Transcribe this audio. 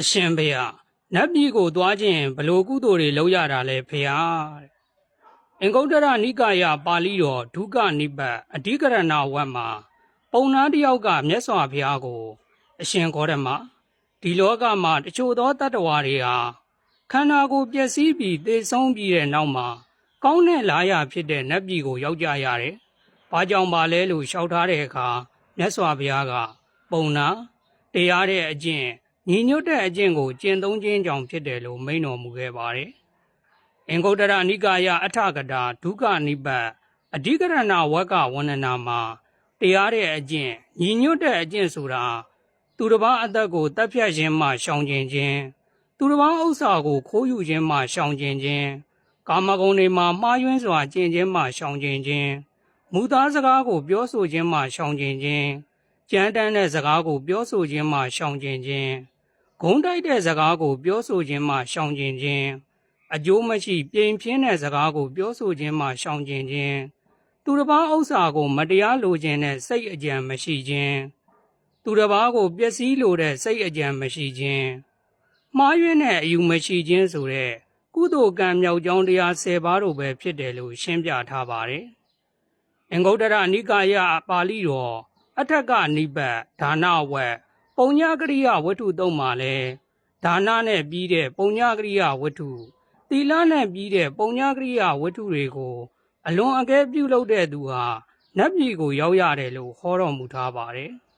အရှင်ဘုရားနတ်ပြည်ကိုသွားခြင်းဘလို့ကုသိုလ်တွေလုပ်ရတာလဲဖေဟာတဲ့အင်္ဂုတ္တရနိကာယပါဠိတော်ဒုက္ခနိဗ္ဗတ်အဓိကရဏဝတ်မှာပုံနာတစ်ယောက်ကမြတ်စွာဘုရားကို အရှင်ဂေါတမဒီလောကမှာတချို့သောတတ္တဝါတွေဟာခန္ဓာကိုယ်ပျက်စီးပြီးသေဆုံးပြီးတဲ့နောက်မှာကောင်းတဲ့လာရဖြစ်တဲ့နတ်ပြည်ကိုရောက်ကြရတယ်။ဘာကြောင့်ပါလဲလို့လျှောက်ထားတဲ့အခါမြတ်စွာဘုရားက ပုံနာတရားတဲ့အကျင့် ညီညွတ်တဲ့အကျင့်ကိုကျင့်သုံးခြင်းကြောင့်ဖြစ်တယ်လို့မိန့်တော်မူခဲ့ပါတယ်။အင်္ဂုတ္တရနိကာယအထကတာဒုက္ခနိဗ္ဗတ်အဓိကရဏဝကဝန္ဒနာမှာတရားတဲ့အကျင့်ညီညွတ်တဲ့အကျင့်ဆိုတာသူတစ်ပါးအသက်ကိုတပ်ဖြတ်ခြင်းမှရှောင်ကျင်ခြင်းသူတစ်ပါးဥစ္စာကိုခိုးယူခြင်းမှရှောင်ကျင်ခြင်းကာမဂုဏ်တွေမှာမှားယွင်းစွာကျင့်ခြင်းမှရှောင်ကျင်ခြင်းမူသားစကားကိုပြောဆိုခြင်းမှရှောင်ကျင်ခြင်းကြမ်းတမ်းတဲ့စကားကိုပြောဆိုခြင်းမှရှောင်ကျင်ခြင်း ဂုံးတိုက်တဲ့စကားကိုပြောဆိုခြင်းမှရှောင်ကျင်ခြင်းအကျိုးမရှိပြိမ်ပြင်းတဲ့စကားကိုပြောဆိုခြင်းမှရှောင်ကျင်ခြင်းသူတစ်ပါးဥစ္စာကို မတရားလိုခြင်းနဲ့စိတ်အကြံမရှိခြင်းသူတစ်ပါးကိုပျက်စီးလိုတဲ့စိတ်အကြံမရှိခြင်းမှားယွင်းတဲ့အယူမရှိခြင်းဆိုတဲ့ကုသိုလ်ကံမြောက်ကြောင်းတရား၁၀ပါးတို့ပဲဖြစ်တယ်လို့ရှင်းပြထားပါတယ်။အင်္ဂုတ္တရအနိကာယပါဠိတော်အထက်ကနိဗ္ဗတ်ဒါနဝတ် ပုံညကရိယဝတ္ထုသုံးပါလဲဒါနနဲ့ပြီးတဲ့ပုံညကရိယဝတ္ထုသီလနဲ့ပြီးတဲ့ပုံညကရိယဝတ္ထုတွေကို အလွန်အကဲပြုလုပ်တဲ့သူဟာနတ်ပြည်ကိုရောက်ရတယ်လို့ဟောတော်မူထားပါတယ်။